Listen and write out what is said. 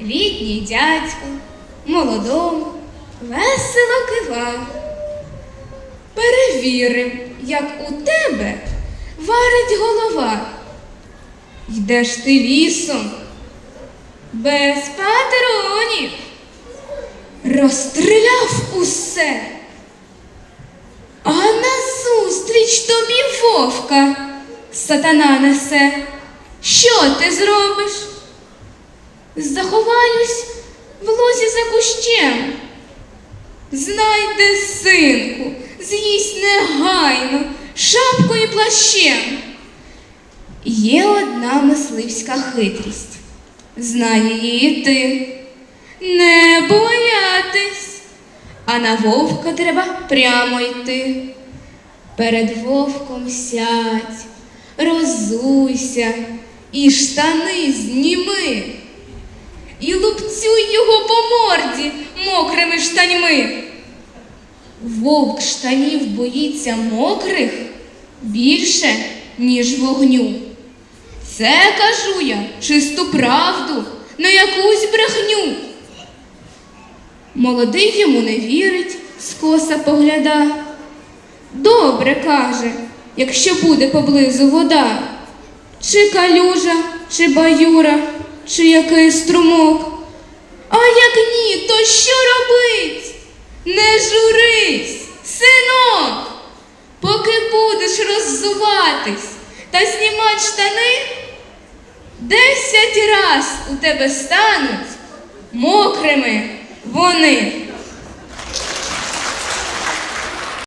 Літній дядько, молодому, весело кивав. Перевірим, як у тебе варить голова. Йдеш ти лісом без патронів. Розстріляв усе. А назустріч тобі вовка сатана несе. Що ти зробиш? Заховаюсь в лозі за кущем. Знайде синку, з'їсть негайно, шапкою і плащем. Є одна мисливська хитрість. Знає її ти. Не боятись, а на вовка треба прямо йти. Перед вовком сядь, розуйся і штани зніми. Його по морді мокрими штаньми. Вовк штанів боїться мокрих більше, ніж вогню. Це кажу я чисту правду, не якусь брехню. Молодий йому не вірить, скоса погляда. Добре каже, якщо буде поблизу вода, чи калюжа, чи баюра, чи який струмок. То що робить? Не журись, синок, поки будеш роззуватись та знімати штани, десять раз у тебе стануть мокрими вони.